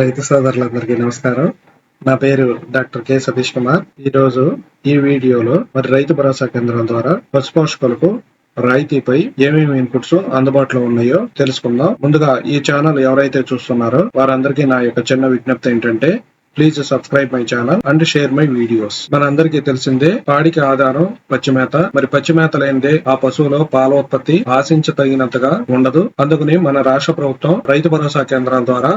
రైతు సోదరులందరికీ నమస్కారం. నా పేరు డాక్టర్ కె సతీష్ కుమార్. ఈ రోజు ఈ వీడియోలో మరి రైతు భరోసా కేంద్రం ద్వారా పశుపోషకులకు రాయితీపై ఏమేమి ఇన్పుట్స్ అందుబాటులో ఉన్నాయో తెలుసుకుందాం. ముందుగా ఈ ఛానల్ ఎవరైతే చూస్తున్నారో వారందరికీ నా యొక్క చిన్న విజ్ఞప్తి ఏంటంటే please subscribe my channel and share my videos. మనందరికీ తెలిసిందే పాడికి ఆధారం పచ్చిమేత. మరి పచ్చిమేత లేనిదే ఆ పశువులో పాల ఉత్పత్తి ఆశించదగినంతగా ఉండదు. అందుకని మన రాష్ట్ర ప్రభుత్వం రైతు భరోసా కేంద్రం ద్వారా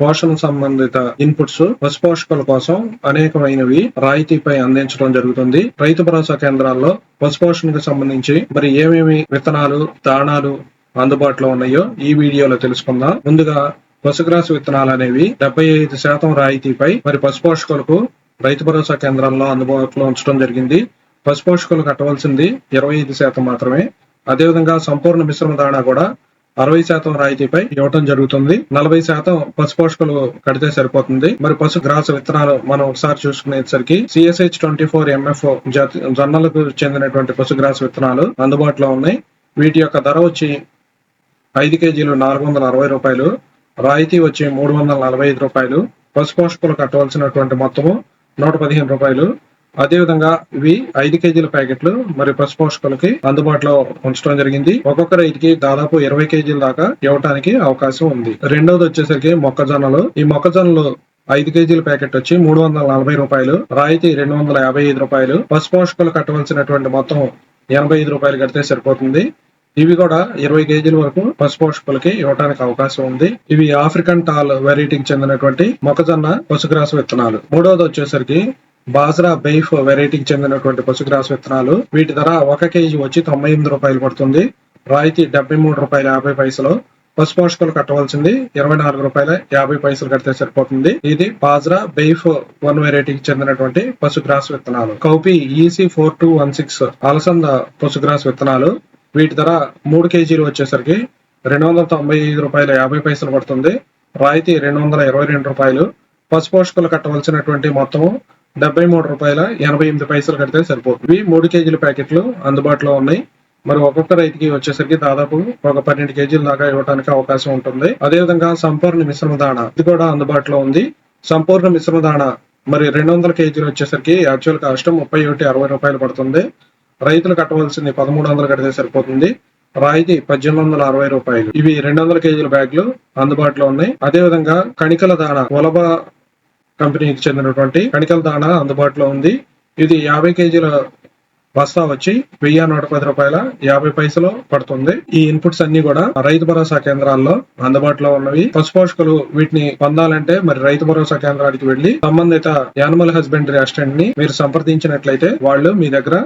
పోషణ సంబంధిత ఇన్పుట్స్ పశుపోషకుల కోసం అనేకమైనవి రాయితీపై అందించడం జరుగుతుంది. రైతు భరోసా కేంద్రాల్లో పశుపోషణకు సంబంధించి మరి ఏమేమి విత్తనాలు దాణాలు అందుబాటులో ఉన్నాయో ఈ వీడియోలో తెలుసుకుందాం. ముందుగా పశుగ్రాస విత్తనాలు అనేవి డెబ్బై ఐదు శాతం రాయితీపై మరి పశుపోషకులకు రైతు భరోసా కేంద్రాల్లో అందుబాటులో ఉంచడం జరిగింది. పశుపోషకులు కట్టవలసింది ఇరవై ఐదు శాతం మాత్రమే. అదేవిధంగా సంపూర్ణ మిశ్రమ దాణా కూడా అరవై శాతం రాయితీపై ఇవ్వటం జరుగుతుంది. నలభై శాతం పశు పోషకులు కడితే సరిపోతుంది. మరి పశు గ్రాస విత్తనాలు మనం ఒకసారి చూసుకునేసరికి సిఎస్హెచ్ ట్వంటీ ఫోర్ ఎంఎఫ్ జొన్నలకు చెందినటువంటి పశుగ్రాస విత్తనాలు అందుబాటులో ఉన్నాయి. వీటి యొక్క ధర వచ్చి ఐదు కేజీలు నాలుగు వందల అరవై రూపాయలు రాయితీ వచ్చి మూడు వందల నలభై ఐదు రూపాయలు పశు పోషకులు కట్టవలసినటువంటి మొత్తము నూట పదిహేను రూపాయలు అదేవిధంగా ఇవి ఐదు కేజీల ప్యాకెట్లు మరి పశు పోషకులకి అందుబాటులో ఉంచడం జరిగింది. ఒక్కొక్క రైతుకి దాదాపు ఇరవై కేజీల దాకా ఇవ్వడానికి అవకాశం ఉంది. రెండోది వచ్చేసరికి మొక్కజొన్నలు. ఈ మొక్కజొన్నలు ఐదు కేజీల ప్యాకెట్ వచ్చి మూడు వందల నలభై రూపాయలు రాయితీ రెండు వందల యాభై ఐదు రూపాయలు పశు పోషకులు కట్టవలసినటువంటి మొత్తం ఎనభై ఐదు రూపాయలు కడితే సరిపోతుంది. ఇవి కూడా ఇరవై కేజీల వరకు పశు పోషకులకి ఇవ్వడానికి అవకాశం ఉంది. ఇవి ఆఫ్రికన్ టాల్ వెరైటీకి చెందినటువంటి మొక్కజొన్న పశుగ్రాస విత్తనాలు. మూడవది వచ్చేసరికి బాజ్రా బెయిఫ్ వెరైటీకి చెందినటువంటి పశుగ్రాస విత్తనాలు. వీటి ధర ఒక కేజీ వచ్చి తొంభై ఎనిమిది రూపాయలు పడుతుంది. రాయితీ డెబ్బై మూడు రూపాయల యాభై పైసలు. పశు పోషకులు కట్టవలసింది ఇరవై నాలుగు రూపాయల యాభై పైసలు కడితే సరిపోతుంది. ఇది బాజ్రా బెయిఫ్ వన్ వెరైటీకి చెందినటువంటి పశుగ్రాస విత్తనాలు. Cowpea EC four two one six అలసంద పశుగ్రాస్ విత్తనాలు. వీటి ధర మూడు కేజీలు వచ్చేసరికి రెండు వందల తొంభై ఐదు రూపాయల యాభై పైసలు పడుతుంది. రాయితీ రెండు వందల ఇరవై రెండు రూపాయలు. పశుపోషకులు కట్టవలసినటువంటి మొత్తము డెబ్బై మూడు రూపాయల ఎనభై ఎనిమిది పైసలు కడితే సరిపోతుంది. ఇవి మూడు కేజీల ప్యాకెట్లు అందుబాటులో ఉన్నాయి. మరి ఒక్కొక్క రైతుకి వచ్చేసరికి దాదాపు ఒక పన్నెండు కేజీల దాకా ఇవ్వడానికి అవకాశం ఉంటుంది. అదేవిధంగా సంపూర్ణ మిశ్రమ దాణ ఇది కూడా అందుబాటులో ఉంది. సంపూర్ణ మిశ్రమ దాణ మరి రెండు వందల కేజీలు వచ్చేసరికి యాక్చువల్ కాస్ట్ ముప్పై ఒకటి అరవై రూపాయలు పడుతుంది. రైతులు కట్టవలసింది పదమూడు వందలు కడితే సరిపోతుంది. రాయితీ పద్దెనిమిది వందల అరవై రూపాయలు. ఇవి రెండు వందల కేజీల బ్యాగులు అందుబాటులో ఉన్నాయి. అదే విధంగా కణికల దాణ కొలబ కంపెనీకి చెందినటువంటి కణికల దాణ అందుబాటులో ఉంది. ఇది యాభై కేజీల బస్తా వచ్చి వెయ్యి నూట పది రూపాయల యాభై పైసలు పడుతుంది. ఈ ఇన్పుట్స్ అన్ని కూడా రైతు భరోసా కేంద్రాల్లో అందుబాటులో ఉన్నవి. పశుపోషకులు వీటిని పొందాలంటే మరి రైతు భరోసా కేంద్రానికి వెళ్ళి సంబంధిత యానిమల్ హస్బెండరీ అసిస్టెంట్ని మీరు సంప్రదించినట్లయితే వాళ్ళు మీ దగ్గర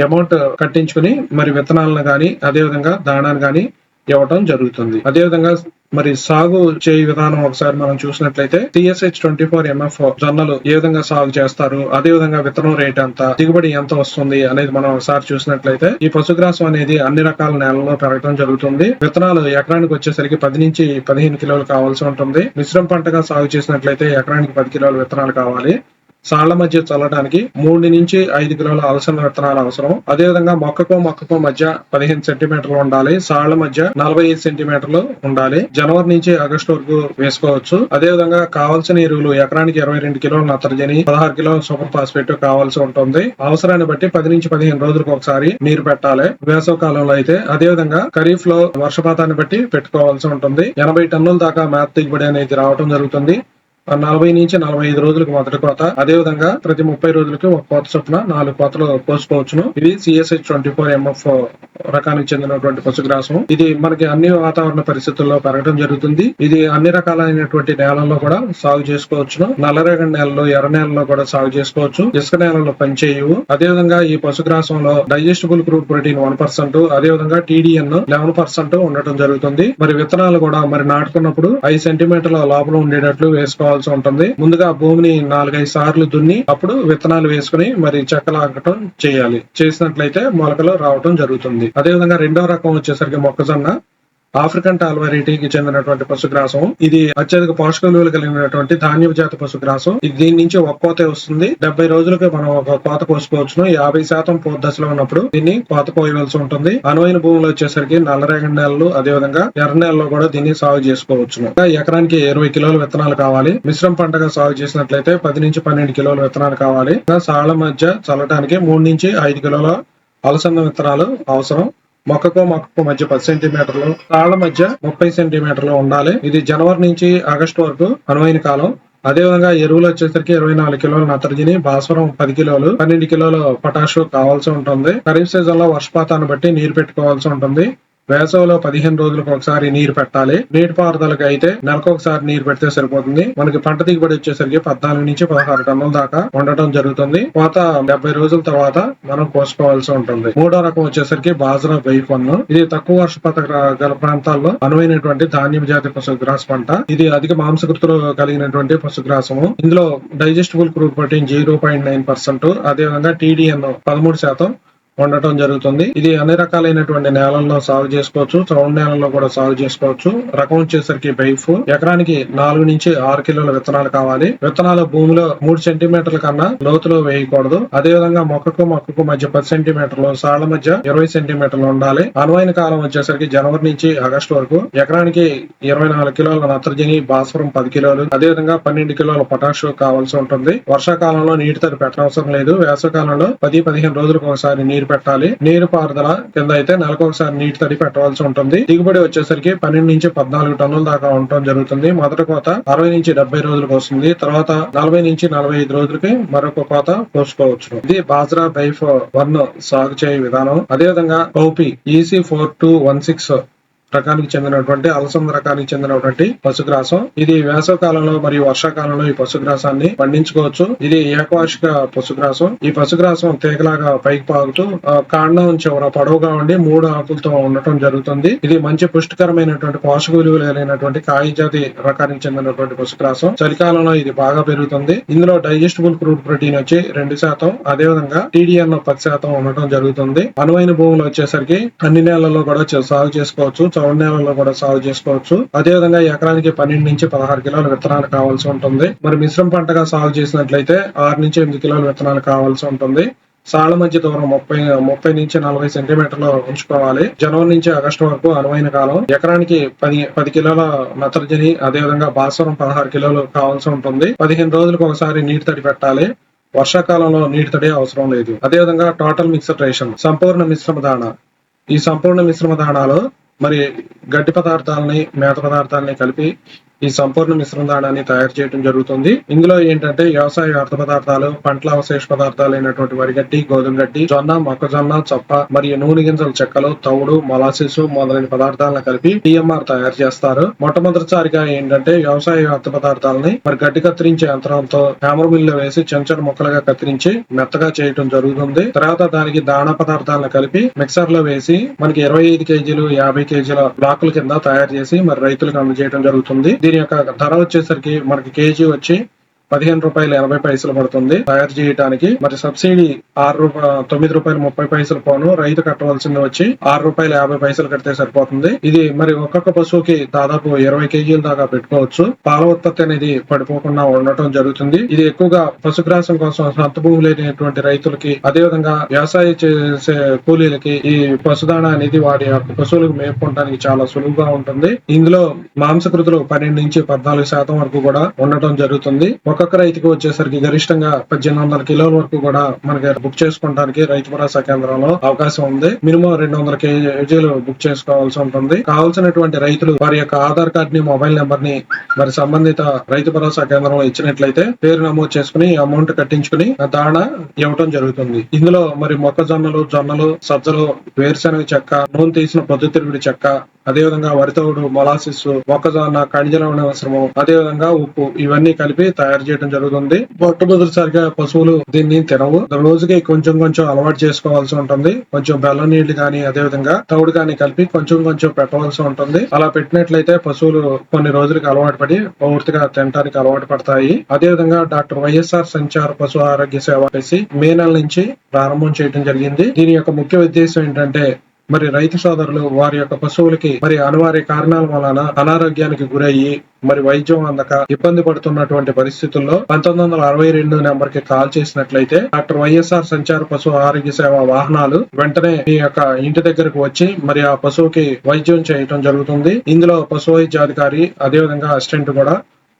అమౌంట్ కట్టించుకుని మరి విత్తనాలను గాని అదే విధంగా దాణాన్ని గాని ఇవ్వటం జరుగుతుంది. అదే విధంగా మరి సాగు చేయ విధానం ఒకసారి మనం చూసినట్లయితే టిఎస్హెచ్ ట్వంటీ ఫోర్ ఎంఎఫ్ జొన్నలు ఏ విధంగా సాగు చేస్తారు అదే విధంగా విత్తనం రేట్ ఎంత దిగుబడి ఎంత వస్తుంది అనేది మనం ఒకసారి చూసినట్లయితే ఈ పశుగ్రాసం అనేది అన్ని రకాల నేలల్లో పెరగడం జరుగుతుంది. విత్తనాలు ఎకరానికి వచ్చేసరికి పది నుంచి పదిహేను కిలోలు కావాల్సి ఉంటుంది. మిశ్రమ పంటగా సాగు చేసినట్లయితే ఎకరానికి పది కిలోల విత్తనాలు కావాలి. సాళ్ళ మధ్య చల్లడానికి మూడు నుంచి ఐదు కిలోల అలసంద విత్తనాలు అవసరం. అదే విధంగా మొక్కకు మొక్కకు మధ్య పదిహేను సెంటీమీటర్లు ఉండాలి. సాళ్ళ మధ్య నలభై ఐదు సెంటీమీటర్లు ఉండాలి. జనవరి నుంచి ఆగస్టు వరకు వేసుకోవచ్చు. అదే విధంగా కావాల్సిన ఎరువులు ఎకరానికి ఇరవై రెండు కిలోల నత్రజని పదహారు కిలోల సూపర్ ఫాస్ఫేట్ కావాల్సి ఉంటుంది. అవసరాన్ని బట్టి పది నుంచి పదిహేను రోజులకు ఒకసారి నీరు పెట్టాలి. వేసవ కాలంలో అయితే అదే విధంగా ఖరీఫ్లో వర్షపాతాన్ని బట్టి పెట్టుకోవాల్సి ఉంటుంది. ఎనభై టన్నుల దాకా మేత దిగుబడి అనేది రావడం జరుగుతుంది. నలభై నుంచి నలభై ఐదు రోజులకు మొదటి కోత. అదే విధంగా ప్రతి ముప్పై రోజులకి ఒక కోత చొప్పున నాలుగు కోతలు పోసుకోవచ్చును ఇది సిఎస్ఐ ట్వంటీ ఫోర్ ఎంఎఫ్ రకానికి చెందినటువంటి పశుగ్రాసం ఇది మనకి అన్ని వాతావరణ పరిస్థితుల్లో పెరగడం జరుగుతుంది. ఇది అన్ని రకాలైనటువంటి నేలల్లో కూడా సాగు చేసుకోవచ్చును. నల్లరేగడి నేలలో ఎర్ర నేలలో కూడా సాగు చేసుకోవచ్చు. ఇసుక నేలలో పనిచేయవు. అదే విధంగా ఈ పశుగ్రాసంలో digestible crude protein one percent అదే విధంగా టీడీఎన్ లెవెన్ పర్సెంట్ ఉండటం జరుగుతుంది. మరి విత్తనాలు కూడా మరి నాటుకున్నప్పుడు ఐదు సెంటీమీటర్ల లోపల ఉండేటట్లు వేసుకోవాల్సి ఉంటుంది. ముందుగా భూమిని నాలుగైదు సార్లు దున్ని అప్పుడు విత్తనాలు వేసుకుని మరి చెక్కలాగటం చేయాలి. చేసినట్లయితే మొలకలు రావటం జరుగుతుంది. అదే విధంగా రెండో రకం వచ్చేసరికి మొక్కజొన్న. ఆఫ్రికన్ టాల్ వెరైటీకి చెందినటువంటి పశుగ్రాసం. ఇది అత్యధిక పోషక విలువలు కలిగినటువంటి ధాన్యపు జాతి పశుగ్రాసం. ఇది దీని నుంచి ఒక కోత వస్తుంది. డెబ్బై రోజులకి మనం ఒక కోత కోసుకోవచ్చును. యాభై శాతం పూత దశలో ఉన్నప్పుడు దీన్ని కోత కోయవలసి ఉంటుంది. అనువైన భూములు వచ్చేసరికి నల్లరేగడి నేలలు అదేవిధంగా ఎర్ర నేలలో కూడా దీన్ని సాగు చేసుకోవచ్చును. ఎకరానికి ఇరవై కిలోల విత్తనాలు కావాలి. మిశ్రమ పంటగా సాగు చేసినట్లయితే పది నుంచి పన్నెండు కిలోల విత్తనాలు కావాలి. సాల మధ్య చల్లటానికి మూడు నుంచి ఐదు కిలోల అలసంద విత్తనాలు అవసరం. మొక్కకు మొక్కకు మధ్య పది సెంటీమీటర్లు తాళ్ళ మధ్య ముప్పై సెంటీమీటర్లు ఉండాలి. ఇది జనవరి నుంచి ఆగస్టు వరకు అనువైన కాలం. అదే విధంగా ఎరువులు వచ్చేసరికి ఇరవై నాలుగు కిలోల నత్రజని భాస్వరం పది కిలోలు పన్నెండు కిలోలు పొటాషు కావాల్సి ఉంటుంది. ఖరీఫ్ సీజన్లో వర్షపాతాన్ని బట్టి నీరు పెట్టుకోవాల్సి ఉంటుంది. వేసవిలో పదిహేను రోజులకు ఒకసారి నీరు పెట్టాలి. నీటి పారుదలకి అయితే నెలకు ఒకసారి నీరు పెడితే సరిపోతుంది. మనకి పంట దిగుబడి వచ్చేసరికి పద్నాలుగు నుంచి పదహారు టన్నుల దాకా ఉండటం జరుగుతుంది. కోత డెబ్బై రోజుల తర్వాత మనం కోసుకోవాల్సి ఉంటుంది. మూడో రకం వచ్చేసరికి బాజరా పన్ను. ఇది తక్కువ వర్షపాత గల ప్రాంతాల్లో అనువైనటువంటి ధాన్యం జాతి పశుగ్రాస పంట. ఇది అధిక మాంసకృతులు కలిగినటువంటి పశుగ్రాసము. ఇందులో digestible crude protein zero point nine percent. అదేవిధంగా టీడీఎన్ పదమూడు శాతం. ఉండటం జరుగుతుంది. ఇది అన్ని రకాలైనటువంటి నేలల్లో సాగు చేసుకోవచ్చు. సౌండ్ నేలల్లో కూడా సాగు చేసుకోవచ్చు. రకం వచ్చేసరికి బైఫ్ ఎకరానికి నాలుగు నుంచి ఆరు కిలోల విత్తనాలు కావాలి. విత్తనాలు భూమిలో మూడు సెంటీమీటర్ల కన్నా లోతులో వేయకూడదు. అదే విధంగా మొక్కకు మొక్కకు మధ్య పది సెంటీమీటర్లు సాళ్ళ మధ్య ఇరవై సెంటీమీటర్లు ఉండాలి. అనువైన కాలం వచ్చేసరికి జనవరి నుంచి ఆగస్టు వరకు ఎకరానికి ఇరవై నాలుగు కిలోల నత్రజని భాస్వరం పది కిలోలు అదే విధంగా పన్నెండు కిలోల పొటాషు కావాల్సి ఉంటుంది. వర్షాకాలంలో నీటి తడి పెట్టనవసరం లేదు. వేసవకాలంలో పది పదిహేను రోజులకు ఒకసారి నీరు పెట్టాలి. నీరు పారుదల కింద అయితే నెలకు ఒకసారి నీటి తడి పెట్టవలసి ఉంటుంది. దిగుబడి వచ్చేసరికి పన్నెండు నుంచి పద్నాలుగు టన్నుల దాకా ఉండటం జరుగుతుంది. మొదటి కోత అరవై నుంచి డెబ్బై రోజులకు వస్తుంది. తర్వాత నలభై నుంచి నలభై ఐదు రోజులకి మరొక కోత కోసుకోవచ్చు ఇది బాజ్రా బైఫ్ వన్ సాగు చేయ విధానం. అదే విధంగా cowpea EC four two one six రకానికి చెందినటువంటి అలసంద రకానికి చెందినటువంటి పశుగ్రాసం. ఇది వేసవ కాలంలో మరియు వర్షాకాలంలో ఈ పశుగ్రాసాన్ని పండించుకోవచ్చు. ఇది ఏకవార్షిక పశుగ్రాసం. ఈ పశుగ్రాసం తీగలాగా పైకి పాగుతూ కాండం చివర పొడవుగా ఉండి మూడు ఆకులతో ఉండటం జరుగుతుంది. ఇది మంచి పుష్టికరమైనటువంటి పోషక విలువలు కలిగినటువంటి కాయ జాతి రకానికి చెందినటువంటి పశుగ్రాసం. చలికాలంలో ఇది బాగా పెరుగుతుంది. ఇందులో డైజెస్టబుల్ క్రూడ్ ప్రోటీన్ వచ్చి రెండు శాతం. అదే విధంగా టీడీఎన్ పది శాతం ఉండటం జరుగుతుంది. అనువైన భూములు వచ్చేసరికి అన్ని నేలల్లో కూడా సాగు చేసుకోవచ్చు. చౌడు కూడా సాగు చేసుకోవచ్చు. అదే విధంగా ఎకరానికి పన్నెండు నుంచి పదహారు కిలోల విత్తనాలు కావాల్సి ఉంటుంది. మరి మిశ్రమ పంటగా సాగు చేసినట్లయితే ఆరు నుంచి ఎనిమిది కిలోల విత్తనాలు కావాల్సి ఉంటుంది. సాల మధ్య దూరం ముప్పై ముప్పై నుంచి నలభై సెంటీమీటర్లు ఉంచుకోవాలి. జనవరి నుంచి ఆగస్టు వరకు అనువైన కాలం. ఎకరానికి పది పది కిలోల నత్రజని అదే విధంగా భాస్వరం పదహారు కిలోలు కావాల్సి ఉంటుంది. పదిహేను రోజులకు ఒకసారి నీటి తడి పెట్టాలి. వర్షాకాలంలో నీటి తడి అవసరం లేదు. అదే విధంగా టోటల్ మిక్సర్ రేషన్ సంపూర్ణ మిశ్రమ దాణ. ఈ సంపూర్ణ మిశ్రమ దాణాలో మరి గడ్డి పదార్థాలని మేత పదార్థాలని కలిపి ఈ సంపూర్ణ మిశ్రమ దాణాన్ని తయారు చేయడం జరుగుతుంది. ఇందులో ఏంటంటే వ్యవసాయ వ్యర్థ పదార్థాలు పంటల అవశేష పదార్థాలు అయినటువంటి వరిగడ్డి గోధుమ గడ్డి జొన్న మొక్కజొన్న చప్ప మరియు నూనె గింజల చెక్కలు తవుడు మొలాసిస్ మొదలైన పదార్థాలను కలిపి టిఎంఆర్ తయారు చేస్తారు. మొట్టమొదటిసారిగా ఏంటంటే వ్యవసాయ వ్యర్థ పదార్థాలని మరి గడ్డి కత్తిరించే యంత్రంతో హ్యామర్ మిల్ వేసి చిన్న చిన్న ముక్కలుగా కత్తిరించి మెత్తగా చేయడం జరుగుతుంది. తర్వాత దానికి దాణా పదార్థాలను కలిపి మిక్సర్లో వేసి మనకి ఇరవై ఐదు కేజీలు యాభై కేజీల బ్లాకుల కింద తయారు చేసి మరి రైతులకు అందజేయడం జరుగుతుంది. దీని యొక్క ధర వచ్చేసరికి మనకి కేజీ వచ్చి పదిహేను రూపాయలు ఎనభై పైసలు పడుతుంది. తయారు చేయడానికి మరి సబ్సిడీ ఆరు రూపాయ తొమ్మిది రూపాయలు ముప్పై పైసలు పోను. రైతు కట్టవలసింది వచ్చి ఆరు రూపాయలు యాభై పైసలు కడితే సరిపోతుంది. ఇది మరి ఒక్కొక్క పశువుకి దాదాపు ఇరవై కేజీల దాకా పెట్టుకోవచ్చు. పాల ఉత్పత్తి అనేది పడిపోకుండా ఉండటం జరుగుతుంది. ఇది ఎక్కువగా పశుగ్రాసం కోసం సొంత భూమి లేనటువంటి రైతులకి అదే విధంగా వ్యవసాయం చేసే కూలీలకి ఈ పశుదాణ అనేది వాడి యొక్క పశువులకు మేపుకోవడానికి చాలా సులువుగా ఉంటుంది. ఇందులో మాంసకృతులు పన్నెండు నుంచి పద్నాలుగు శాతం వరకు కూడా ఉండటం జరుగుతుంది. ఒక్కొక్క రైతుకు వచ్చేసరికి గరిష్టంగా పద్దెనిమిది వందల కిలోల వరకు కూడా మనకి బుక్ చేసుకోవడానికి రైతు భరోసా కేంద్రంలో అవకాశం ఉంది. మినిమం రెండు వందల కేజీలు బుక్ చేసుకోవాల్సి ఉంటుంది. కావాల్సినటువంటి రైతులు వారి యొక్క ఆధార్ కార్డ్ని మొబైల్ నెంబర్ని మరి సంబంధిత రైతు భరోసా కేంద్రంలో ఇచ్చినట్లయితే పేరు నమోదు చేసుకుని అమౌంట్ కట్టించుకుని దాణా దాణ ఇవ్వటం జరుగుతుంది. ఇందులో మరి మొక్కజొన్నలు జొన్నలు సజ్జలు వేరుశనగ చెక్క నూనె తీసిన పొద్దుతిరుగుడి చెక్క అదేవిధంగా వరితవుడు మొలాసిస్ మొక్కజొన్న ఖనిజ లవణ మిశ్రమం అదేవిధంగా ఉప్పు ఇవన్నీ కలిపి తయారు చేయడం జరుగుతుంది. మొట్టమొదటిసారిగా పశువులు దీన్ని తినవు. రోజుకి కొంచెం కొంచెం అలవాటు చేసుకోవాల్సి ఉంటుంది. కొంచెం బెల్లం నీళ్ళు కానీ అదేవిధంగా తౌడు కానీ కలిపి కొంచెం కొంచెం పెట్టవలసి ఉంటుంది. అలా పెట్టినట్లయితే పశువులు కొన్ని రోజులకి అలవాటు పడి పూర్తిగా తినడానికి అలవాటు పడతాయి. అదేవిధంగా డాక్టర్ వైఎస్ఆర్ సంచార పశు ఆరోగ్య సేవ చేసి మే నెల నుంచి ప్రారంభం చేయడం జరిగింది. దీని యొక్క ముఖ్య ఉద్దేశం ఏంటంటే మరి రైతు సోదరులు వారి యొక్క పశువులకి మరి అనివార్య కారణాల వలన అనారోగ్యానికి గురయ్యి మరి వైద్యం అందక ఇబ్బంది పడుతున్నటువంటి పరిస్థితుల్లో పంతొమ్మిది వందల అరవై రెండు నెంబర్కి కాల్ చేసినట్లయితే డాక్టర్ వైఎస్ఆర్ సంచార పశు ఆరోగ్య సేవ వాహనాలు వెంటనే మీ యొక్క ఇంటి దగ్గరకు వచ్చి మరి ఆ పశువుకి వైద్యం చేయటం జరుగుతుంది. ఇందులో పశు వైద్యాధికారి అదేవిధంగా అసిస్టెంట్ కూడా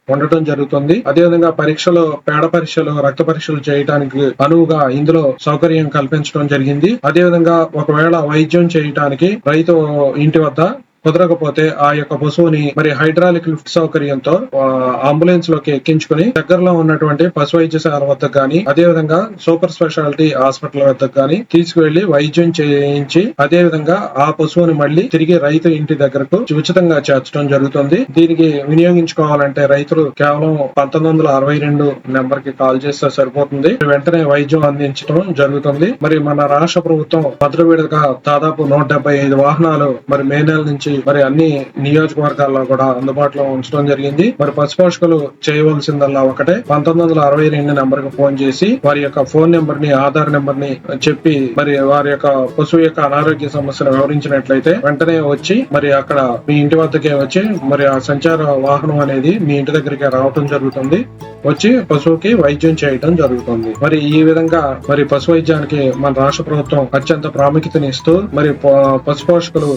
ఉండటం జరుగుతుంది. అదేవిధంగా పరీక్షలు పేడ పరీక్షలు రక్త పరీక్షలు చేయడానికి అనువుగా ఇందులో సౌకర్యం కల్పించడం జరిగింది. అదేవిధంగా ఒకవేళ వైద్యం చేయటానికి రైతు ఇంటి వద్ద కుదరకపోతే ఆ యొక్క పశువుని మరి హైడ్రాలిక్ లిఫ్ట్ సౌకర్యంతో ఆ, అంబులెన్స్లోకి ఎక్కించుకుని దగ్గరలో ఉన్నటువంటి పశు వైద్యశాల వద్దకు గాని అదే విధంగా సూపర్ స్పెషాలిటీ హాస్పిటల్ వద్దకు గాని తీసుకువెళ్ళి వైద్యం చేయించి అదే విధంగా ఆ పశువుని మళ్ళీ తిరిగి రైతు ఇంటి దగ్గరకు ఉచితంగా చేర్చడం జరుగుతుంది. దీనికి వినియోగించుకోవాలంటే రైతులు కేవలం పంతొమ్మిది వందల అరవై రెండు నెంబర్కి కాల్ చేస్తే సరిపోతుంది. వెంటనే వైద్యం అందించడం జరుగుతుంది. మరి మన రాష్ట్ర ప్రభుత్వం భద్ర విడతగా దాదాపు నూట డెబ్బై ఐదు వాహనాలు మరి మే నెల నుంచి మరి అన్ని నియోజకవర్గాల్లో కూడా అందుబాటులో ఉంచడం జరిగింది. మరి పశుపోషకులు చేయవలసిందల్లా ఒకటే. పంతొమ్మిది వందల అరవై రెండు నెంబర్కు ఫోన్ చేసి వారి యొక్క ఫోన్ నెంబర్ని ఆధార్ నెంబర్ని చెప్పి మరి వారి యొక్క పశువు యొక్క అనారోగ్య సమస్యను వివరించినట్లయితే వెంటనే వచ్చి మరి అక్కడ మీ ఇంటి వద్దకే వచ్చి మరి ఆ సంచార వాహనం అనేది మీ ఇంటి దగ్గరికి రావటం జరుగుతుంది. వచ్చి పశువుకి వైద్యం చేయటం జరుగుతుంది. మరి ఈ విధంగా మరి పశు వైద్యానికి మన రాష్ట్ర ప్రభుత్వం అత్యంత ప్రాముఖ్యతనిస్తూ మరి పశుపోషకులు పశు పోషకులు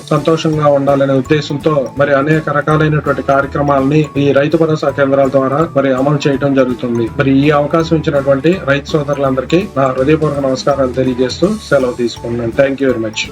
సంతోషంగా ఉద్దేశంతో మరి అనేక రకాలైనటువంటి కార్యక్రమాలని ఈ రైతు భరోసా కేంద్రాల ద్వారా మరి అమలు చేయడం జరుగుతుంది. మరి ఈ అవకాశం ఇచ్చినటువంటి రైతు సోదరులందరికీ నా హృదయపూర్వక నమస్కారాలు తెలియజేస్తూ సెలవు తీసుకున్నాను థ్యాంక్ యూ వెరీ మచ్